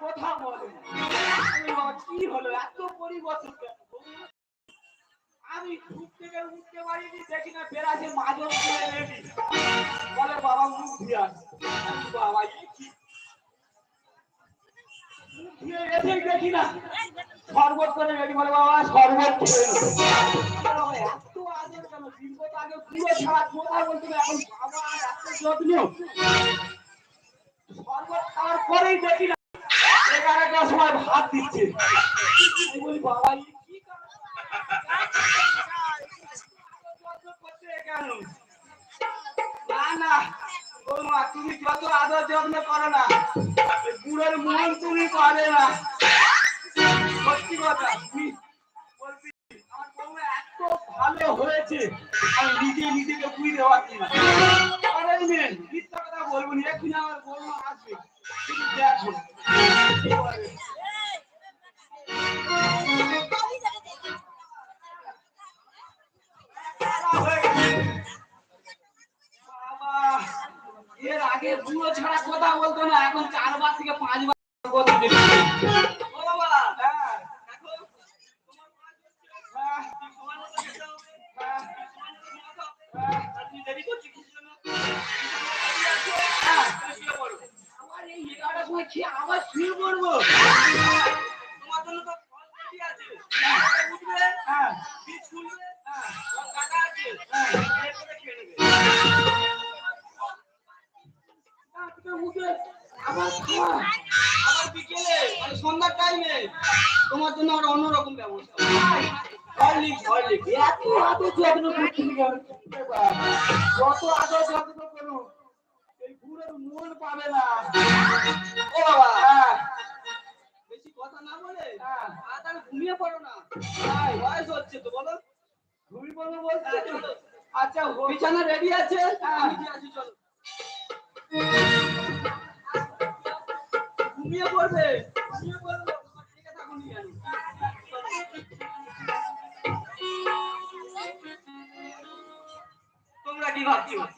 কথা বলে। কি হলো? এত পরিবর্তন কেন? আমি ঘুম থেকে উঠতে পারিনি, দেখি না বেড়াচ্ছে মাজন বলে, বাবা, মুখ ধুয়ে আস বাবা কি? করে রেডি। বলে এত কেন? আগে কোথায় বলছিল? এখন বাবা এত যত্ন পরেই দেখি না। এগারোটার সময় ভাত দিচ্ছে। বলি? না না তুমি যত আদর যত্ন করো না তুমি করে না। সত্যি কথা তুমি বলছি, আমার বৌমা এত ভালো হয়েছে, আমি নিজে নিজেকে বুঝতে পারছি না। কথা বলব না, এক্ষুনি আমার বৌমা আসবে। শুধু দেখো। এর আগে বুড়ো ছাড়া কথা বলতো না এখন চারবার থেকে পাঁচবার খেয়ে আবার শুয়ে পড়ব। তোমার জন্য তো ফল ready আছে। উঠবে, হ্যাঁ, হ্যাঁ, কাটা হ্যাঁ, বিকেলে, মানে সন্ধ্যার টাইমে তোমার জন্য আর অন্যরকম ব্যবস্থা। হরলিক্স এত আদর যত্ন করছি? যত আদর যত্ন মন পাবে না। ও বাবা। হ্যাঁ। বেশি কথা না বলে হ্যাঁ। তাড়াতাড়ি ঘুমিয়ে পড়ো না। হ্যাঁ বয়স হচ্ছে তো বলো। ঘুমিয়ে পড়ব বলতে? আচ্ছা বিছানা রেডি আছে? হ্যাঁ। আছে চলো। ঘুমিয়ে পড়বে। ঘুমিয়ে পড়বে তোমরা কি ভাবছ?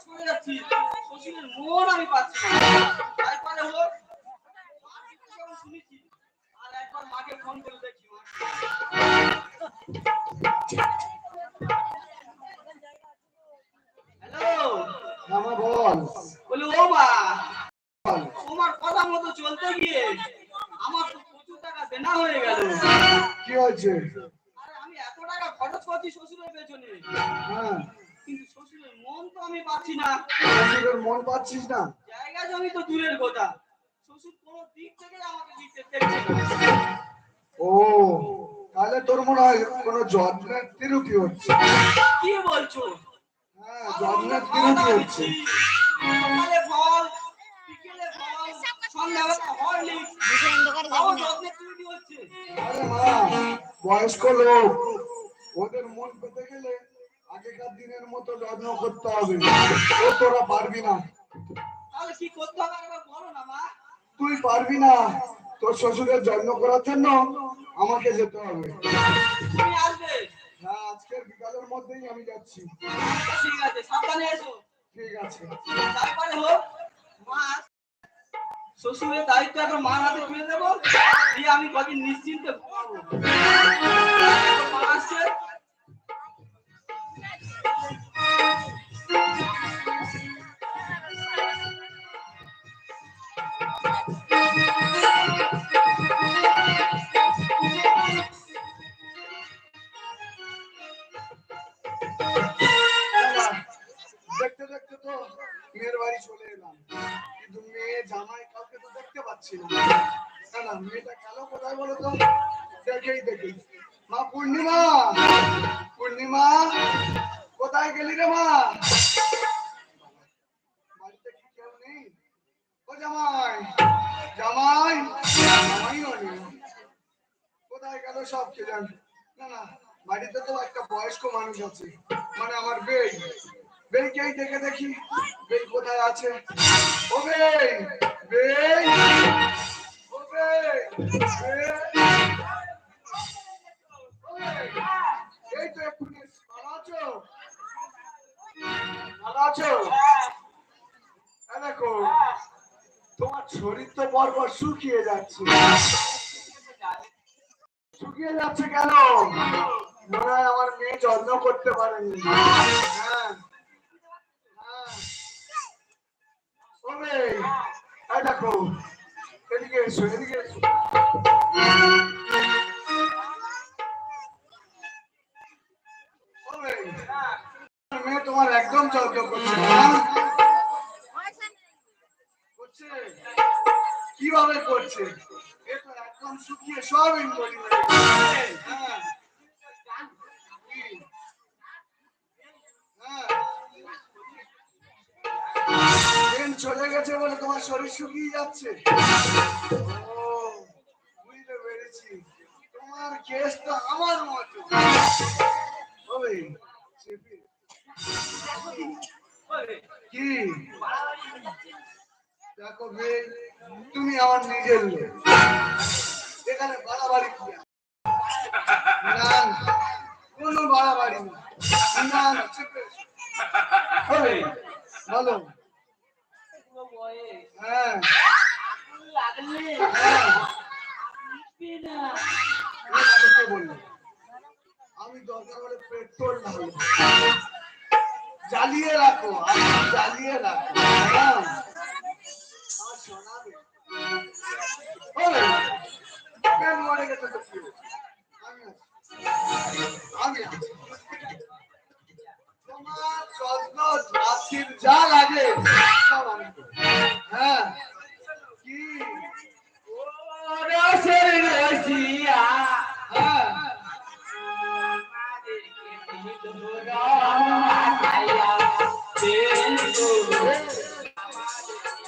করে যাচ্ছি। শ্বশুরের মন আমি পাচ্ছি না। তাই পারে হোক মার কথা যখন শুনেছি আর একবার মাকে ফোন করে দেখি হ্যালো? মামা বল। বলি ও মা তোমার কথা মতো চলতে গিয়ে আমার তো প্রচুর টাকা দেনা হয়ে গেল। কি হয়েছে? আমি এত টাকা খরচ করছি শ্বশুরের পেছনে। হ্যাঁ। কিন্তু শ্বশুরের মন তো আমি পাচ্ছি না। শ্বশুরের মন পাচ্ছিস না। জায়গা জমি তো দূরের কথা। শ্বশুর কোনো দিক থেকে আমাকে দিতে ও তাহলে তোর মনে হয় কোনো যত্নের তিরুকি হচ্ছে? কি বলছো? হ্যাঁ যত্নের খাওয়া হচ্ছে। সকালে ফল বিকেলে ফল সন্ধ্যাবেলা হরলিক্স। তাও যত্নের ত্রুটি হচ্ছে। আরে মা বয়স্ক লোক ওদের মন পেতে আগেকার দিনের মতো যত্ন করতে হবে। ও তোরা পারবি না। তাহলে কি করতে হবে? একবার বলো না মা। তুই পারবি না। তোর শ্বশুরের যত্ন করার জন্য আমাকে যেতে হবে। তুমি আসবে। হ্যাঁ আজকের বিকালের মধ্যেই আমি যাচ্ছি। ঠিক আছে সাবধানে এসো। ঠিক আছে। তারপরে হোক মা শ্বশুরের দায়িত্ব এখন মার হাতে তুলে দেবো। দিয়ে আমি কদিন নিশ্চিন্তে ঘুমাবো। মা আসছে। দেখতে দেখতে তো মেয়ের বাড়ি চলে এলাম। কিন্তু মেয়ে জামাই কাউকে তো দেখতে পাচ্ছি না। না মেয়েটা গেল কোথায় বলো তো? দেখেই দেখি। মা, পূর্ণিমা! পূর্ণিমা! কোথায় গেলি রে মা? বাড়িতে কোথায় গেল সব কে জানে? না না, বাড়িতে তো একটা বয়স্ক মানুষ আছে মানে আমার বেই। বেইকেই দেখে দেখি? বেই কোথায় আছে? ও বেই বেই, ও বেই, এই তো এক্ষুনি এসছি। ভালো আছো দেখো, তোমার শরীর তো পরপর শুকিয়ে যাচ্ছে। শুকিয়ে যাচ্ছে কেন? মনে হয় আমার মেয়ে যত্ন করতে পারেনি। হ্যাঁ হ্যাঁ। দেখো, এদিকে এসো এদিকে এসো। করছে একদম শুকিয়ে সব ইনবডি চলে গেছে বলে তোমার শরীর শুকিয়ে যাচ্ছে ও বুঝতে পেরেছি তোমার কেস তো আমার মতো কি? তুমি আমার নিজের লোক এখানে বাড়াবাড়ি কি না কোনো বাড়াবাড়ি না। বলো। হ্যাঁ। হ্যাঁ? আমি দরকার হলে পেট্রোল ঢালবো। জ্বালিয়ে রাখো জ্বালিয়ে রাখো ওরে, পেট মরে গেছে তো কি হয়েছে? আমি আছি। আমি আছি। তোমার যত্ন রাত্রির যা লাগে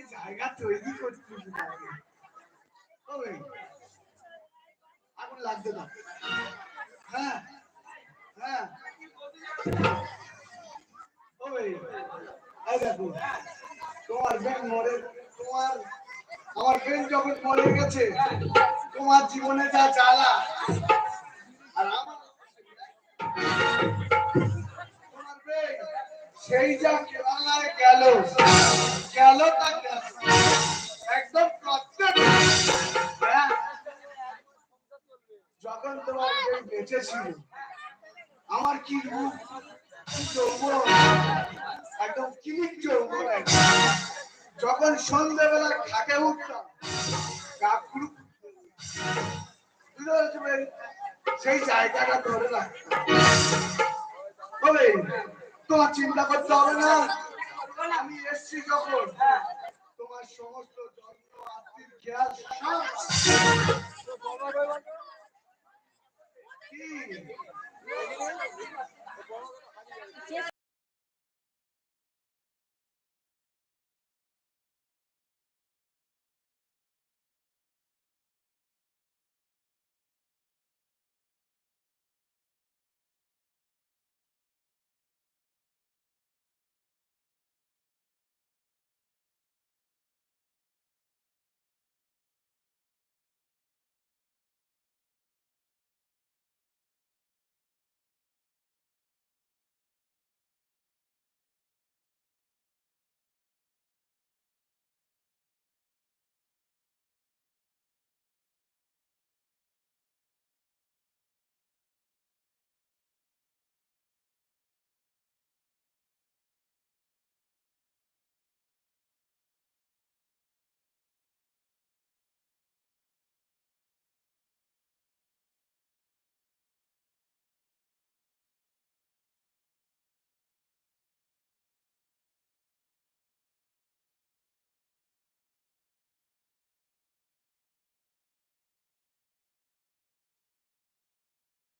কি জায়গা তৈরি? ওই, আগুন লাগতে দাও হ্যাঁ হ্যাঁ তোমার আমার বেন যখন মরে গেছে তোমার জীবনে যা জ্বালা আর আমার সেই যা গেল গেল হ্যাঁ যখন তোমার বেঁচে ছিল আমার কি রূপ যৌবন একদম কিলিক যৌবন যখন সন্ধ্যেবেলা খাটে উঠতাম সেই জায়গাটা ধরে রাখতাম তোমার চিন্তা করতে হবে না আমি এসছি যখন। তোমার সমস্ত জন্ম আত্মীয় খেয়াল